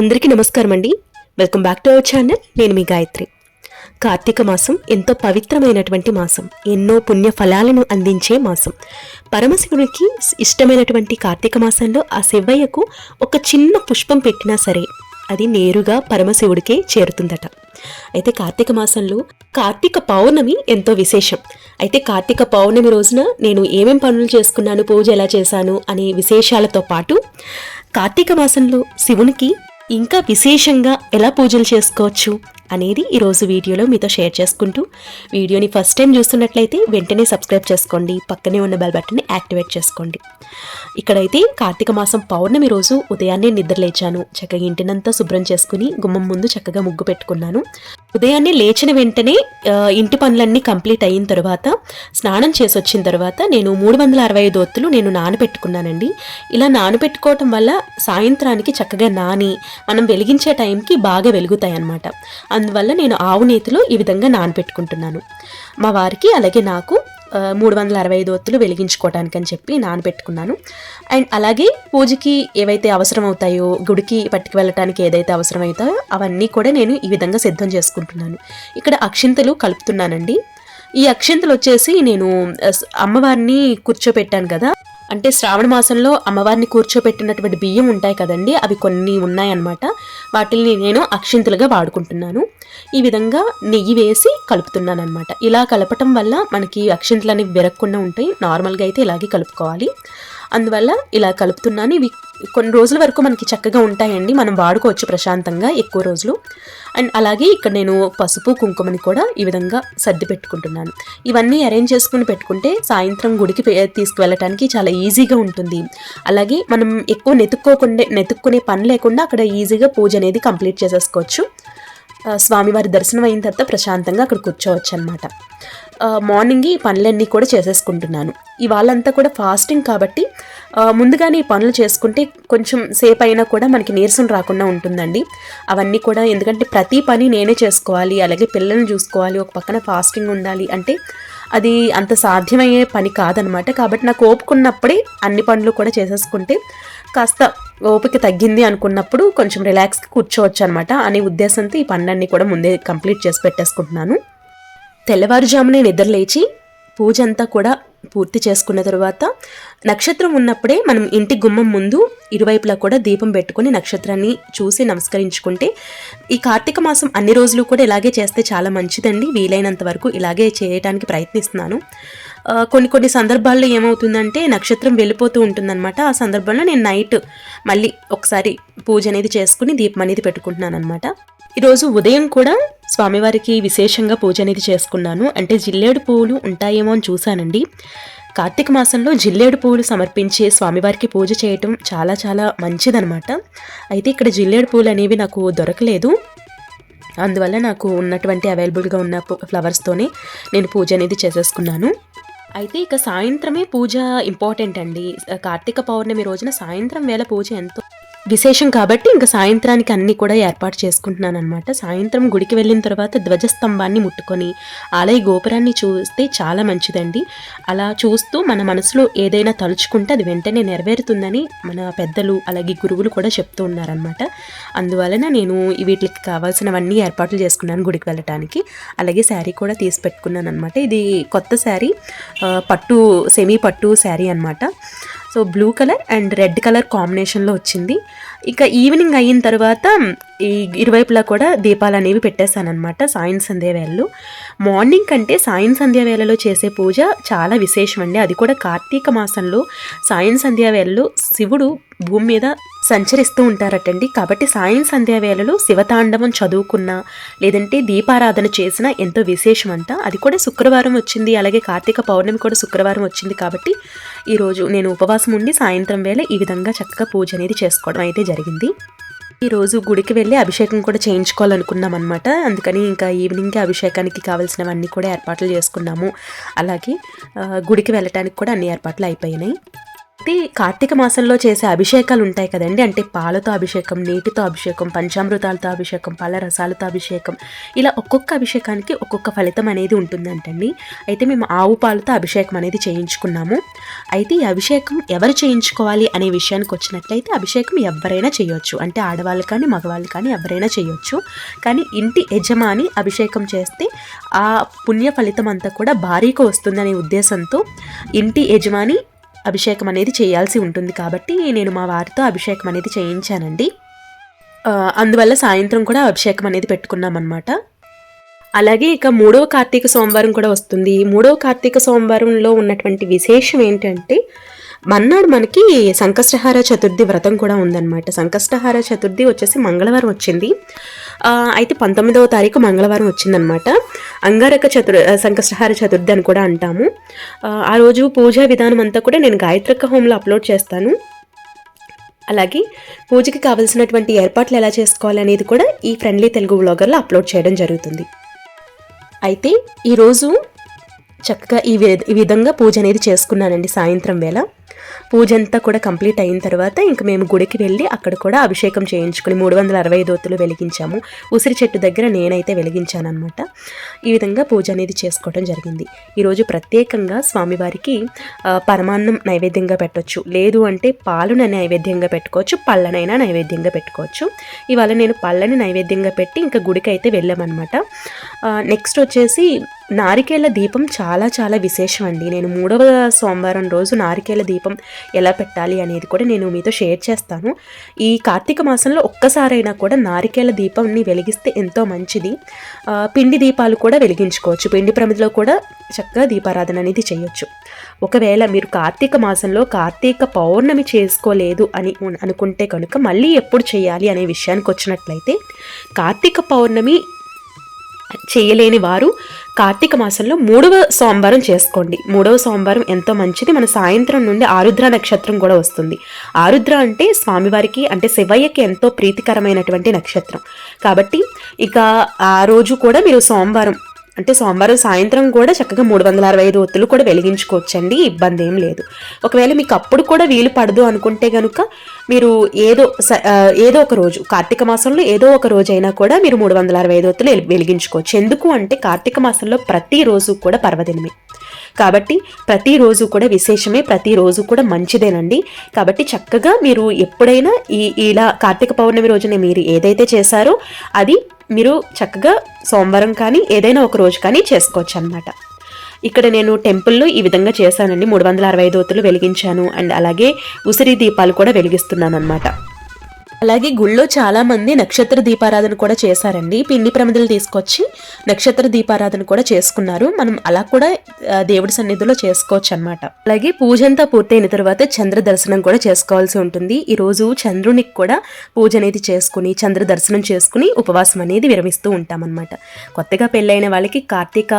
అందరికీ నమస్కారం అండి welcome back to our channel నేను మీ గాయత్రి. కార్తీక మాసం ఎంతో పవిత్రమైనటువంటి మాసం. ఎన్నో పుణ్య ఫలాలను అందించే మాసం. పరమశివునికి ఇష్టమైనటువంటి కార్తీక మాసంలో ఆ శివయ్యకు ఒక చిన్న పుష్పం పెట్టినా సరే అది నేరుగా పరమశివుడికే చేరుతుందట. అయితే కార్తీక మాసంలో కార్తీక పౌర్ణమి ఎంతో విశేషం. అయితే కార్తీక పౌర్ణమి రోజున నేను ఏమేం పనులు చేసుకున్నాను పూజ ఎలా చేశాను అనే విశేషాలతో పాటు కార్తీక మాసంలో శివునికి ఇంకా విశేషంగా ఎలా పూజలు చేసుకోవచ్చు? అనేది ఈరోజు వీడియోలో మీతో షేర్ చేసుకుంటూ వీడియోని ఫస్ట్ టైం చూస్తున్నట్లయితే వెంటనే సబ్స్క్రైబ్ చేసుకోండి. పక్కనే ఉన్న బెల్ బటన్ని యాక్టివేట్ చేసుకోండి. ఇక్కడైతే కార్తీక మాసం పౌర్ణమి రోజు ఉదయాన్నే నిద్ర లేచాను. చక్కగా ఇంటినంతా శుభ్రం చేసుకుని గుమ్మం ముందు చక్కగా ముగ్గు పెట్టుకున్నాను. ఉదయాన్నే లేచిన వెంటనే ఇంటి పనులన్నీ కంప్లీట్ అయిన తర్వాత స్నానం చేసి వచ్చిన తర్వాత నేను మూడు వందల అరవై ఐదు ఒత్తులు నేను నానబెట్టుకున్నానండి. ఇలా నానబెట్టుకోవటం వల్ల సాయంత్రానికి చక్కగా నాని మనం వెలిగించే టైంకి బాగా వెలుగుతాయి అన్నమాట అందువల్ల నేను ఆవు నేతిలో ఈ విధంగా నానబెట్టుకుంటున్నాను. మా వారికి అలాగే నాకు మూడు వందల అరవై ఐదు ఒత్తులు వెలిగించుకోవడానికి అని చెప్పి నానబెట్టుకున్నాను. అండ్ అలాగే పూజకి ఏవైతే అవసరం అవుతాయో గుడికి పట్టుకు వెళ్ళటానికి ఏదైతే అవసరం అవుతాయో అవన్నీ కూడా నేను ఈ విధంగా సిద్ధం చేసుకుంటున్నాను. ఇక్కడ అక్షింతలు కలుపుతున్నానండి. ఈ అక్షింతలు వచ్చేసి నేను అమ్మవారిని కూర్చోపెట్టాను కదా అంటే శ్రావణ మాసంలో అమ్మవారిని కూర్చోపెట్టినటువంటి బియ్యం ఉంటాయి కదండి అవి కొన్ని ఉన్నాయన్నమాట. వాటిని నేను అక్షింతలుగా వాడుకుంటున్నాను. ఈ విధంగా నెయ్యి వేసి కలుపుతున్నాను అనమాట ఇలా కలపటం వల్ల మనకి అక్షింతలు అనేవి విరగకుండా ఉంటాయి నార్మల్గా అయితే ఇలాగే కలుపుకోవాలి. అందువల్ల ఇలా కలుపుతున్నాను. ఇవి కొన్ని రోజుల వరకు మనకి చక్కగా ఉంటాయండి. మనం వాడుకోవచ్చు ప్రశాంతంగా ఎక్కువ రోజులు. అండ్ అలాగే ఇక్కడ నేను పసుపు కుంకుమని కూడా ఈ విధంగా సర్ది పెట్టుకుంటున్నాను. ఇవన్నీ అరేంజ్ చేసుకుని పెట్టుకుంటే సాయంత్రం గుడికి తీసుకువెళ్ళటానికి చాలా ఈజీగా ఉంటుంది. అలాగే మనం ఎక్కువ నెతుక్కోకుండా నెతుక్కునే పని లేకుండా అక్కడ ఈజీగా పూజ అనేది కంప్లీట్ చేసేసుకోవచ్చు. స్వామివారి దర్శనం అయిన తర్వాత ప్రశాంతంగా అక్కడ కూర్చోవచ్చు అనమాట మార్నింగ్ ఈ పనులన్నీ కూడా చేసేసుకుంటున్నాను. ఇవాళంతా కూడా ఫాస్టింగ్ కాబట్టి ముందుగానే ఈ పనులు చేసుకుంటే కొంచెం సేపు అయినా కూడా మనకి నీరసం రాకుండా ఉంటుందండి. అవన్నీ కూడా ఎందుకంటే ప్రతి పని నేనే చేసుకోవాలి అలాగే పిల్లల్ని చూసుకోవాలి ఒక పక్కన ఫాస్టింగ్ ఉండాలి అంటే అది అంత సాధ్యమయ్యే పని కాదనమాట. కాబట్టి నాకు ఓపుకున్నప్పుడే అన్ని పనులు కూడా చేసేసుకుంటే కాస్త ఓపిక తగ్గింది అనుకున్నప్పుడు కొంచెం రిలాక్స్గా కూర్చోవచ్చు అనమాట అనే ఉద్దేశంతో ఈ పనులన్నీ కూడా ముందే కంప్లీట్ చేసి పెట్టేసుకుంటున్నాను. తెల్లవారుజామునే నిద్రలేచి పూజ అంతా కూడా పూర్తి చేసుకున్న తర్వాత నక్షత్రం ఉన్నప్పుడే మనం ఇంటి గుమ్మం ముందు ఇరువైపులా కూడా దీపం పెట్టుకొని నక్షత్రాన్ని చూసి నమస్కరించుకుంటే ఈ కార్తీక మాసం అన్ని రోజులు కూడా ఇలాగే చేస్తే చాలా మంచిదండి. వీలైనంత వరకు ఇలాగే చేయడానికి ప్రయత్నిస్తున్నాను. కొన్ని కొన్ని సందర్భాల్లో ఏమవుతుందంటే నక్షత్రం వెళ్ళిపోతూ ఉంటుందన్నమాట. ఆ సందర్భంలో నేను నైట్ మళ్ళీ ఒకసారి పూజ అనేది చేసుకుని దీపం అనేది పెట్టుకుంటున్నాను అనమాట ఈరోజు ఉదయం కూడా స్వామివారికి విశేషంగా పూజ అనేది చేసుకున్నాను. అంటే జిల్లేడు పువ్వులు ఉంటాయేమో అని చూశానండి. కార్తీక మాసంలో జిల్లేడు పువ్వులు సమర్పించి స్వామివారికి పూజ చేయటం చాలా చాలా మంచిదనమాట అయితే ఇక్కడ జిల్లేడు పువ్వులు అనేవి నాకు దొరకలేదు. అందువల్ల నాకు ఉన్నటువంటి అవైలబుల్గా ఉన్న ఫ్లవర్స్తోనే నేను పూజ అనేది చేసేసుకున్నాను. అయితే ఇక సాయంత్రమే పూజ ఇంపార్టెంట్ అండి. కార్తీక పౌర్ణమి రోజున సాయంత్రం వేళ పూజ ఎంతో విశేషం కాబట్టి ఇంకా సాయంత్రానికి అన్నీ కూడా ఏర్పాటు చేసుకుంటున్నాను అనమాట సాయంత్రం గుడికి వెళ్ళిన తర్వాత ధ్వజస్తంభాన్ని ముట్టుకొని ఆలయ గోపురాన్ని చూస్తే చాలా మంచిదండి. అలా చూస్తూ మన మనసులో ఏదైనా తలుచుకుంటే అది వెంటనే నెరవేరుతుందని మన పెద్దలు అలాగే గురువులు కూడా చెప్తూ ఉన్నారనమాట అందువలన నేను వీటికి కావాల్సినవన్నీ ఏర్పాట్లు చేసుకున్నాను గుడికి వెళ్ళటానికి. అలాగే శారీ కూడా తీసి పెట్టుకున్నాను అనమాట ఇది కొత్త శారీ పట్టు సెమీ పట్టు శారీ అనమాట so blue colour and red colour కాంబినేషన్లో వచ్చింది. ఇక ఈవినింగ్ అయిన తర్వాత ఈ ఇరువైపులా కూడా దీపాలు అనేవి పెట్టేశానమాట సాయం సంధ్య వేళలు. మార్నింగ్ కంటే సాయం సంధ్య వేళలో చేసే పూజ చాలా విశేషం అండి అది కూడా కార్తీక మాసంలో సాయం సంధ్య వేళలో శివుడు భూమి మీద సంచరిస్తూ ఉంటారటండి. కాబట్టి సాయం సంధ్యా వేళలో శివతాండవం చదువుకున్నా లేదంటే దీపారాధన చేసినా ఎంతో విశేషం అంట అది కూడా శుక్రవారం వచ్చింది. అలాగే కార్తీక పౌర్ణమి కూడా శుక్రవారం వచ్చింది కాబట్టి ఈరోజు నేను ఉపవాసం ఉండి సాయంత్రం వేళ ఈ విధంగా చక్కగా పూజ అనేది చేసుకోవడం అయితే జరిగింది. ఈరోజు గుడికి వెళ్ళి అభిషేకం కూడా చేయించుకోవాలనుకున్నాం అనమాట అందుకని ఇంకా ఈవినింగ్కి అభిషేకానికి కావాల్సినవన్నీ కూడా ఏర్పాట్లు చేసుకున్నాము. అలాగే గుడికి వెళ్ళటానికి కూడా అన్ని ఏర్పాట్లు అయిపోయినాయి. అయితే కార్తీక మాసంలో చేసే అభిషేకాలు ఉంటాయి కదండి. అంటే పాలతో అభిషేకం నీటితో అభిషేకం పంచామృతాలతో అభిషేకం పళ్ళ రసాలతో అభిషేకం. ఇలా ఒక్కొక్క అభిషేకానికి ఒక్కొక్క ఫలితం అనేది ఉంటుందంటండి. అయితే మేము ఆవు పాలతో అభిషేకం అనేది చేయించుకున్నాము. అయితే ఈ అభిషేకం ఎవరు చేయించుకోవాలి అనే విషయానికి వచ్చినట్లయితే అభిషేకం ఎవరైనా చేయొచ్చు. అంటే ఆడవాళ్ళు కానీ మగవాళ్ళు కానీ ఎవరైనా చేయొచ్చు. కానీ ఇంటి యజమాని అభిషేకం చేస్తే ఆ పుణ్య ఫలితం అంతా కూడా భారీగా వస్తుందనే ఉద్దేశంతో ఇంటి యజమాని అభిషేకం అనేది చేయాల్సి ఉంటుంది కాబట్టి నేను మా వారితో అభిషేకం అనేది చేయించానండి. అందువల్ల సాయంత్రం కూడా అభిషేకం అనేది పెట్టుకున్నాం అనమాట అలాగే ఇక మూడవ కార్తీక సోమవారం కూడా వస్తుంది. మూడవ కార్తీక సోమవారంలో ఉన్నటువంటి విశేషం ఏంటంటే మన్నాడు మనకి సంకష్టహార చతుర్థి వ్రతం కూడా ఉందన్నమాట. సంకష్టహార చతుర్థి వచ్చేసి మంగళవారం వచ్చింది. అయితే పంతొమ్మిదవ తారీఖు మంగళవారం వచ్చిందనమాట అంగారక చతుర్ సంకష్టహార చతుర్థి అని కూడా అంటాము. ఆ, రోజు పూజా విధానం అంతా కూడా నేను గాయత్రక హోమ్లో అప్లోడ్ చేస్తాను. అలాగే పూజకి కావలసినటువంటి ఏర్పాట్లు ఎలా చేసుకోవాలి అనేది కూడా ఈ ఫ్రెండ్లీ తెలుగు బ్లాగర్లో అప్లోడ్ చేయడం జరుగుతుంది. అయితే ఈరోజు చక్కగా ఈ వి- ఈ విధంగా పూజ అనేది చేసుకున్నానండి సాయంత్రం వేళ. పూజ అంతా కూడా కంప్లీట్ అయిన తర్వాత ఇంక మేము గుడికి వెళ్ళి అక్కడ కూడా అభిషేకం చేయించుకుని మూడు వందల అరవై దోతులు వెలిగించాము. ఉసిరి చెట్టు దగ్గర నేనైతే వెలిగించానమాట ఈ విధంగా పూజ అనేది చేసుకోవడం జరిగింది. ఈరోజు ప్రత్యేకంగా స్వామివారికి పరమాన్నం నైవేద్యంగా పెట్టొచ్చు. లేదు అంటే పాలున నైవేద్యంగా పెట్టుకోవచ్చు పళ్ళనైనా నైవేద్యంగా పెట్టుకోవచ్చు. ఇవాళ నేను పళ్ళని నైవేద్యంగా పెట్టి ఇంకా గుడికి అయితే వెళ్ళామన్నమాట నెక్స్ట్ వచ్చేసి నారికేళ్ళ దీపం చాలా చాలా విశేషం అండి నేను మూడవ సోమవారం రోజు నారికేళ్ళ దీపం దీపం ఎలా పెట్టాలి అనేది కూడా నేను మీతో షేర్ చేస్తాను. ఈ కార్తీక మాసంలో ఒక్కసారైనా కూడా నారికేల దీపంని వెలిగిస్తే ఎంతో మంచిది. పిండి దీపాలు కూడా వెలిగించుకోవచ్చు. పిండి ప్రమిదిలో కూడా చక్కగా దీపారాధన అనేది చేయొచ్చు. ఒకవేళ మీరు కార్తీక మాసంలో కార్తీక పౌర్ణమి చేసుకోలేదు అని అనుకుంటే కనుక మళ్ళీ ఎప్పుడు చేయాలి అనే విషయానికి వచ్చినట్లయితే కార్తీక పౌర్ణమి చేయలేని వారు కార్తీక మాసంలో మూడవ సోమవారం చేసుకోండి. మూడవ సోమవారం ఎంతో మంచిది. మన సాయంత్రం నుండి ఆరుద్ర నక్షత్రం కూడా వస్తుంది. ఆరుద్ర అంటే స్వామివారికి అంటే శివయ్యకి ఎంతో ప్రీతికరమైనటువంటి నక్షత్రం. కాబట్టి ఇక ఆ రోజు కూడా మీరు సోమవారం అంటే సోమవారం సాయంత్రం కూడా చక్కగా మూడు వందల అరవై ఐదు ఒత్తులు కూడా వెలిగించుకోవచ్చండి ఇబ్బంది ఏం లేదు. ఒకవేళ మీకు అప్పుడు కూడా వీలు పడదు అనుకుంటే కనుక మీరు ఏదో స- ఏదో ఒక రోజు కార్తీక మాసంలో ఏదో ఒక రోజు అయినా కూడా మీరు మూడు వందల అరవై ఐదు ఒత్తులు వెలిగించుకోవచ్చు. ఎందుకు అంటే కార్తీక మాసంలో ప్రతిరోజు కూడా పర్వదినమే. కాబట్టి ప్రతిరోజు కూడా విశేషమే ప్రతిరోజు కూడా మంచిదేనండి. కాబట్టి చక్కగా మీరు ఎప్పుడైనా ఈ ఇలా కార్తీక పౌర్ణమి రోజున మీరు ఏదైతే చేశారో అది మీరు చక్కగా సోమవారం కానీ ఏదైనా ఒక రోజు కానీ చేసుకోవచ్చు అనమాట ఇక్కడ నేను టెంపుల్లో ఈ విధంగా చేశానండి. మూడు వందల అరవై దోతులు వెలిగించాను. అండ్ అలాగే ఉసిరి దీపాలు కూడా వెలిగిస్తున్నాను అనమాట అలాగే గుళ్ళో చాలా మంది నక్షత్ర దీపారాధన కూడా చేశారండి. పిండి ప్రమిదలు తీసుకొచ్చి నక్షత్ర దీపారాధన కూడా చేసుకున్నారు. మనం అలా కూడా దేవుడి సన్నిధిలో చేసుకోవచ్చు అనమాట అలాగే పూజ అంతా పూర్తయిన తర్వాత చంద్ర దర్శనం కూడా చేసుకోవాల్సి ఉంటుంది. ఈ రోజు చంద్రునికి కూడా పూజ అనేది చేసుకుని చంద్ర దర్శనం చేసుకుని ఉపవాసం అనేది విరమిస్తూ ఉంటామన్నమాట. కొత్తగా పెళ్ళైన వాళ్ళకి కార్తీక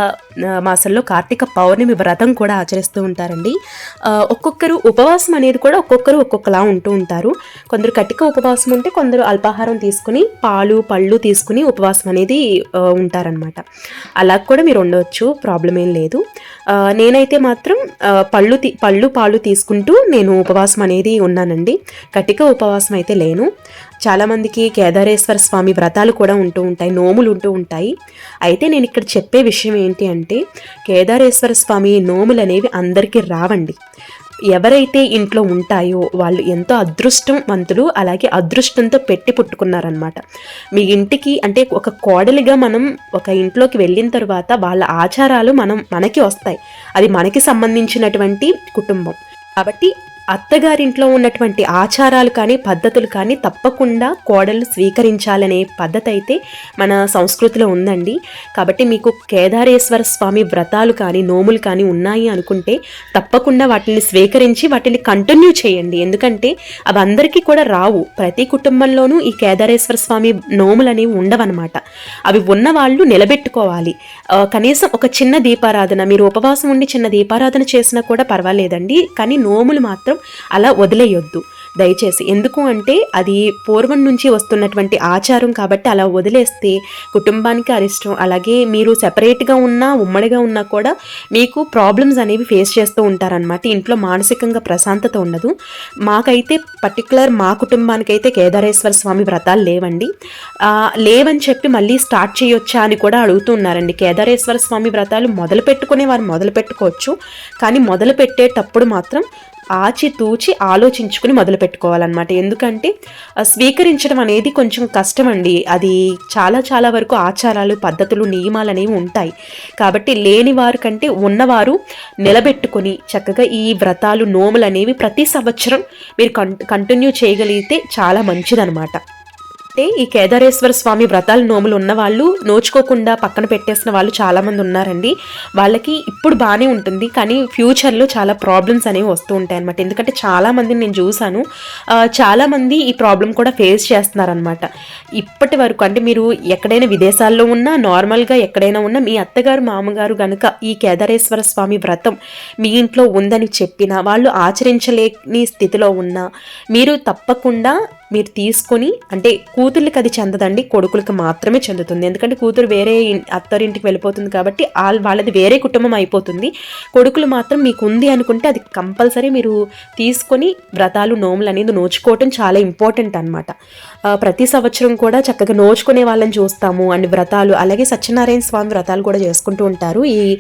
మాసంలో కార్తీక పౌర్ణమి వ్రతం కూడా ఆచరిస్తూ ఉంటారండి. ఒక్కొక్కరు ఉపవాసం అనేది కూడా ఒక్కొక్కరు ఒక్కొక్కలా ఉంటూ ఉంటారు. కొందరు కటిక ఉపవాసం ఉంటే కొందరు అల్పాహారం తీసుకుని పాలు పళ్ళు తీసుకుని ఉపవాసం అనేది ఉంటారనమాట అలా కూడా మీరు ఉండవచ్చు ప్రాబ్లం ఏం లేదు. నేనైతే మాత్రం పళ్ళు తీ- పళ్ళు పాలు తీసుకుంటూ నేను ఉపవాసం అనేది ఉన్నానండి. కటిక ఉపవాసం అయితే లేను. చాలామందికి కేదారేశ్వర స్వామి వ్రతాలు కూడా ఉంటూ ఉంటాయి నోములు ఉంటూ ఉంటాయి. అయితే నేను ఇక్కడ చెప్పే విషయం ఏంటి అంటే కేదారేశ్వర స్వామి నోములు అనేవి అందరికీ రావండి. ఎవరైతే ఇంట్లో ఉంటాయో వాళ్ళు ఎంతో అదృష్టవంతులు అలాగే అదృష్టంతో పెట్టి పుట్టుకున్నారనమాట మీ ఇంటికి అంటే ఒక కోడలిగా మనం ఒక ఇంట్లోకి వెళ్ళిన తర్వాత వాళ్ళ ఆచారాలు మనం మనకి వస్తాయి. అది మనకి సంబంధించినటువంటి కుటుంబం. కాబట్టి అత్తగారింట్లో ఉన్నటువంటి ఆచారాలు కానీ పద్ధతులు కానీ తప్పకుండా కోడలు స్వీకరించాలనే పద్ధతి అయితే మన సంస్కృతిలో ఉందండి. కాబట్టి మీకు కేదారేశ్వర స్వామి వ్రతాలు కానీ నోములు కానీ ఉన్నాయి అనుకుంటే తప్పకుండా వాటిని స్వీకరించి వాటిని కంటిన్యూ చేయండి. ఎందుకంటే అవి అందరికీ కూడా రావు. ప్రతి కుటుంబంలోనూ ఈ కేదారేశ్వర స్వామి నోములు అనేవి ఉండవన్నమాట. అవి ఉన్న వాళ్ళు నిలబెట్టుకోవాలి కనీసం ఒక చిన్న దీపారాధన మీరు ఉపవాసం ఉండి చిన్న దీపారాధన చేసినా కూడా పర్వాలేదండి. కానీ నోములు మాత్రం అలా వదిలేయొద్దు. దయచేసి ఎందుకు అంటే అది పూర్వం నుంచి వస్తున్నటువంటి ఆచారం కాబట్టి అలా వదిలేస్తే కుటుంబానికి అరిష్టం అలాగే మీరు సెపరేట్గా ఉన్నా ఉమ్మడిగా ఉన్నా కూడా మీకు ప్రాబ్లమ్స్ అనేవి ఫేస్ చేస్తూ ఉంటారనమాట ఇంట్లో మానసికంగా ప్రశాంతత ఉండదు. మాకైతే పర్టికులర్ మా కుటుంబానికైతే కేదారేశ్వర స్వామి వ్రతాలు లేవండి. లేవని చెప్పి మళ్ళీ స్టార్ట్ చేయొచ్చా అని కూడా అడుగుతున్నారండి కేదారేశ్వర స్వామి వ్రతాలు మొదలు పెట్టుకునే వారు మొదలు పెట్టుకోవచ్చు కానీ మొదలు పెట్టేటప్పుడు మాత్రం ఆచితూచి ఆలోచించుకుని మొదలు పెట్టుకోవాలన్నమాట ఎందుకంటే ఆ, స్వీకరించడం అనేది కొంచెం కష్టం అండి అది చాలా చాలా వరకు ఆచారాలు పద్ధతులు నియమాలు అనేవి ఉంటాయి. కాబట్టి లేని వారు కంటే ఉన్నవారు నిలబెట్టుకొని చక్కగా ఈ వ్రతాలు నోములు అనేవి ప్రతి సంవత్సరం మీరు కంటిన్యూ చేయగలిగితే చాలా మంచిదనమాట అంటే ఈ కేదారేశ్వర స్వామి వ్రతాలు నోములు ఉన్న వాళ్ళు నోచుకోకుండా పక్కన పెట్టేసిన వాళ్ళు చాలామంది ఉన్నారండి. వాళ్ళకి ఇప్పుడు బాగానే ఉంటుంది. కానీ ఫ్యూచర్లో చాలా ప్రాబ్లమ్స్ అనేవి వస్తూ ఉంటాయి అనమాట ఎందుకంటే చాలామందిని నేను చూశాను. చాలామంది ఈ ప్రాబ్లం కూడా ఫేస్ చేస్తున్నారనమాట ఇప్పటి వరకు అంటే మీరు ఎక్కడైనా విదేశాల్లో ఉన్నా నార్మల్గా ఎక్కడైనా ఉన్నా మీ అత్తగారు మామగారు కనుక ఈ కేదారేశ్వర స్వామి వ్రతం మీ ఇంట్లో ఉందని చెప్పినా వాళ్ళు ఆచరించలేని స్థితిలో ఉన్నా మీరు తప్పకుండా మీరు తీసుకొని అంటే కూతుర్లకి అది చెందదండి కొడుకులకి మాత్రమే చెందుతుంది. ఎందుకంటే కూతురు వేరే అత్తారింటికి వెళ్ళిపోతుంది కాబట్టి వాళ్ళ వాళ్ళది వేరే కుటుంబం అయిపోతుంది. కొడుకులు మాత్రం మీకు ఉంది అనుకుంటే అది కంపల్సరీ మీరు తీసుకొని వ్రతాలు నోములు అనేది నోచుకోవటం చాలా ఇంపార్టెంట్ అనమాట ప్రతి సంవత్సరం కూడా చక్కగా నోచుకునే వాళ్ళని చూస్తాము. అండ్ వ్రతాలు అలాగే సత్యనారాయణ స్వామి వ్రతాలు కూడా చేసుకుంటూ ఉంటారు. ఈ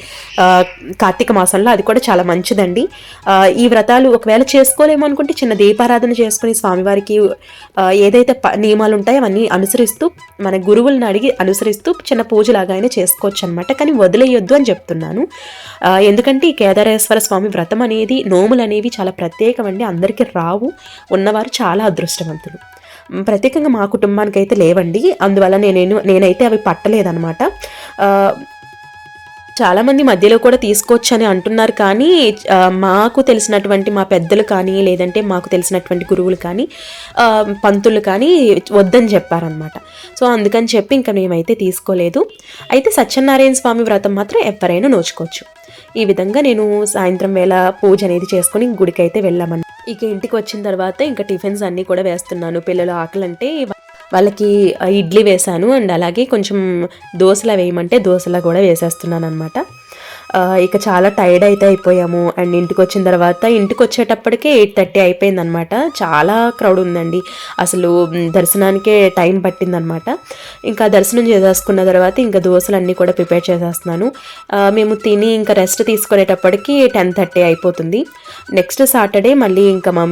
కార్తీక మాసంలో అది కూడా చాలా మంచిదండి. ఈ వ్రతాలు ఒకవేళ చేసుకోలేము అనుకుంటే చిన్న దీపారాధన చేసుకుని స్వామివారికి ఏదైతే ప- నియమాలు ఉంటాయో అవన్నీ అనుసరిస్తూ మన గురువులను అడిగి అనుసరిస్తూ చిన్న పూజలాగా అయినా చేసుకోవచ్చు అనమాట కానీ వదిలేయొద్దు అని చెప్తున్నాను. ఎందుకంటే ఈ కేదారేశ్వర స్వామి వ్రతం అనేది నోములు అనేవి చాలా ప్రత్యేకమండి అందరికీ రావు. ఉన్నవారు చాలా అదృష్టవంతులు. ప్రత్యేకంగా మా కుటుంబానికి అయితే లేవండి. అందువల్ల నేను నేనైతే అవి పట్టలేదనమాట చాలామంది మధ్యలో కూడా తీసుకోవచ్చు అని అంటున్నారు కానీ మాకు తెలిసినటువంటి మా పెద్దలు కానీ లేదంటే మాకు తెలిసినటువంటి గురువులు కానీ పంతులు కానీ వద్దని చెప్పారనమాట సో అందుకని చెప్పి ఇంకా మేమైతే తీసుకోలేదు. అయితే సత్యనారాయణ స్వామి వ్రతం మాత్రం ఎవరైనా నోచుకోవచ్చు. ఈ విధంగా నేను సాయంత్రం వేళ పూజ అనేది చేసుకుని గుడికి అయితే వెళ్ళామని ఇక ఇంటికి వచ్చిన తర్వాత ఇంకా టిఫిన్స్ అన్నీ కూడా వేస్తున్నాను. పిల్లలు ఆకలి అంటే వాళ్ళకి ఇడ్లీ వేశాను. అండ్ అలాగే కొంచెం దోశలా వేయమంటే దోశలా కూడా వేసేస్తున్నాను అనమాట ఇక చాలా టైర్డ్ అయితే అయిపోయాము. అండ్ ఇంటికి వచ్చిన తర్వాత ఇంటికి వచ్చేటప్పటికే ఎయిట్ థర్టీ అయిపోయిందనమాట చాలా క్రౌడ్ ఉందండి. అసలు దర్శనానికే టైం పట్టిందనమాట ఇంకా దర్శనం చేసేసుకున్న తర్వాత ఇంకా దోశలు అన్నీ కూడా ప్రిపేర్ చేసేస్తున్నాను. మేము తిని ఇంకా రెస్ట్ తీసుకునేటప్పటికి టెన్ థర్టీ అయిపోతుంది. నెక్స్ట్ సాటర్డే మళ్ళీ ఇంకా మా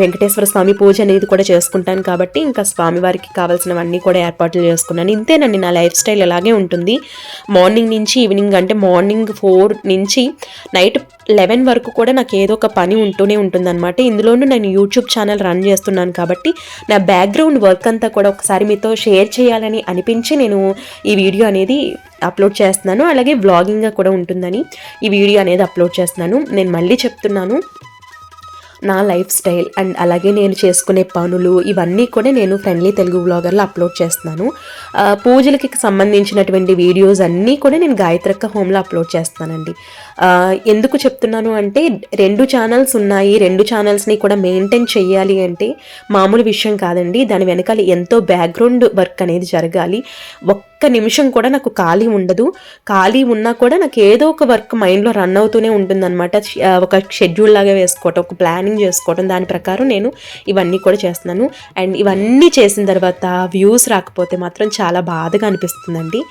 వెంకటేశ్వర స్వామి పూజ అనేది కూడా చేసుకుంటాను కాబట్టి ఇంకా స్వామివారికి కావాల్సినవన్నీ కూడా ఏర్పాట్లు చేసుకున్నాను. ఇంతేనండి నా లైఫ్ స్టైల్ అలాగే ఉంటుంది. మార్నింగ్ నుంచి ఈవినింగ్ అంటే మార్నింగ్ ఫోర్ నుంచి నైట్ లెవెన్ వరకు కూడా నాకు ఏదో ఒక పని ఉంటూనే ఉంటుందన్నమాట. ఇందులోనూ నేను యూట్యూబ్ ఛానల్ రన్ చేస్తున్నాను కాబట్టి నా బ్యాక్గ్రౌండ్ వర్క్ అంతా కూడా ఒకసారి మీతో షేర్ చేయాలని అనిపించి నేను ఈ వీడియో అనేది అప్లోడ్ చేస్తున్నాను. అలాగే వ్లాగింగ్గా కూడా ఉంటుందని ఈ వీడియో అనేది అప్లోడ్ చేస్తున్నాను. నేను మళ్ళీ చెప్తున్నాను. నా లైఫ్ స్టైల్ అండ్ అలాగే నేను చేసుకునే పనులు ఇవన్నీ కూడా నేను ఫ్రెండ్లీ తెలుగు బ్లాగర్లో అప్లోడ్ చేస్తున్నాను. పూజలకి సంబంధించినటువంటి వీడియోస్ అన్నీ కూడా నేను గాయత్రక్క హోమ్లో అప్లోడ్ చేస్తానండి ఎందుకు చెప్తున్నాను అంటే రెండు ఛానల్స్ ఉన్నాయి. రెండు ఛానల్స్ని కూడా మెయింటైన్ చేయాలి అంటే మామూలు విషయం కాదండి. దాని వెనకాల ఎంతో బ్యాక్గ్రౌండ్ వర్క్ అనేది జరగాలి. ఒక్క నిమిషం కూడా నాకు ఖాళీ ఉండదు. ఖాళీ ఉన్నా కూడా నాకు ఏదో ఒక వర్క్ మైండ్లో రన్ అవుతూనే ఉంటుందన్నమాట. ఒక షెడ్యూల్ లాగా వేసుకోవటం ఒక ప్లానింగ్ చేసుకోవటం దాని ప్రకారం నేను ఇవన్నీ కూడా చేస్తున్నాను. అండ్ ఇవన్నీ చేసిన తర్వాత వ్యూస్ రాకపోతే మాత్రం చాలా బాధగా అనిపిస్తుందండి.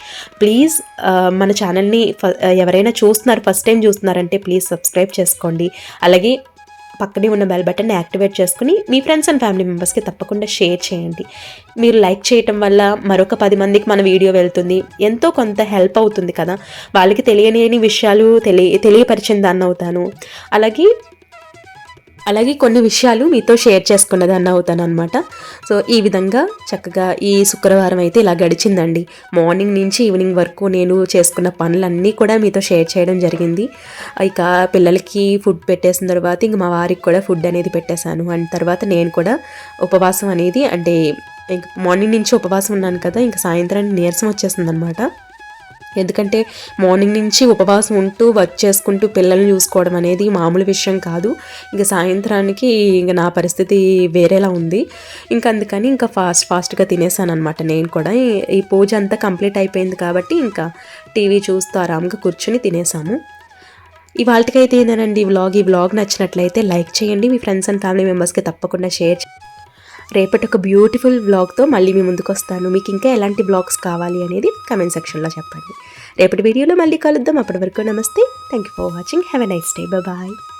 ప్లీజ్ మన ఛానల్ని ఫ- ఎవరైనా చూస్తున్నారు ఫస్ట్ టైం చూస్తున్నారంటే ప్లీజ్ సబ్స్క్రైబ్ చేసుకోండి. అలాగే పక్కనే ఉన్న బెల్ బటన్ యాక్టివేట్ చేసుకుని మీ ఫ్రెండ్స్ అండ్ ఫ్యామిలీ మెంబర్స్కి తప్పకుండా షేర్ చేయండి. మీరు లైక్ చేయటం వల్ల మరొక పది మందికి మన వీడియో వెళ్తుంది. ఎంతో కొంత హెల్ప్ అవుతుంది కదా. వాళ్ళకి తెలియలేని విషయాలు తెలియ తెలియపరిచిన దాన్ని అవుతాను. అలాగే అలాగే కొన్ని విషయాలు మీతో షేర్ చేసుకున్నదాన్ని అవుతానమాట సో ఈ విధంగా చక్కగా ఈ శుక్రవారం అయితే ఇలా గడిచిందండి. మార్నింగ్ నుంచి ఈవినింగ్ వరకు నేను చేసుకున్న పనులన్నీ కూడా మీతో షేర్ చేయడం జరిగింది. ఇక పిల్లలకి ఫుడ్ పెట్టేసిన తర్వాత ఇంక మా వారికి కూడా ఫుడ్ అనేది పెట్టేశాను. అండ్ తర్వాత నేను కూడా ఉపవాసం అనేది అంటే ఇంక మార్నింగ్ నుంచి ఉపవాసం ఉన్నాను కదా ఇంక సాయంత్రానికి నీరసం వచ్చేసింది అనమాట ఎందుకంటే మార్నింగ్ నుంచి ఉపవాసం ఉంటూ వర్క్ చేసుకుంటూ పిల్లల్ని చూసుకోవడం అనేది మామూలు విషయం కాదు. ఇంకా సాయంత్రానికి ఇంకా నా పరిస్థితి వేరేలా ఉంది. ఇంకా అందుకని ఇంకా ఫాస్ట్ ఫాస్ట్గా తినేసాను అనమాట నేను కూడా. ఈ- పూజ అంతా కంప్లీట్ అయిపోయింది కాబట్టి ఇంకా టీవీ చూస్తూ ఆరాంగా కూర్చొని తినేసాము. ఇవాళకైతే ఏంటండి ఈ వ్లాగ్ ఈ వ్లాగ్ నచ్చినట్లయితే లైక్ చేయండి. మీ ఫ్రెండ్స్ అండ్ ఫ్యామిలీ మెంబర్స్కి తప్పకుండా షేర్ రేపటి ఒక బ్యూటిఫుల్ బ్లాగ్తో మళ్ళీ మీ ముందుకు వస్తాను. మీకు ఇంకా ఎలాంటి బ్లాగ్స్ కావాలి అనేది కమెంట్ సెక్షన్లో చెప్పండి. రేపటి వీడియోలో మళ్ళీ కలుద్దాం. అప్పటి వరకు నమస్తే. Thank you for watching have a nice day bye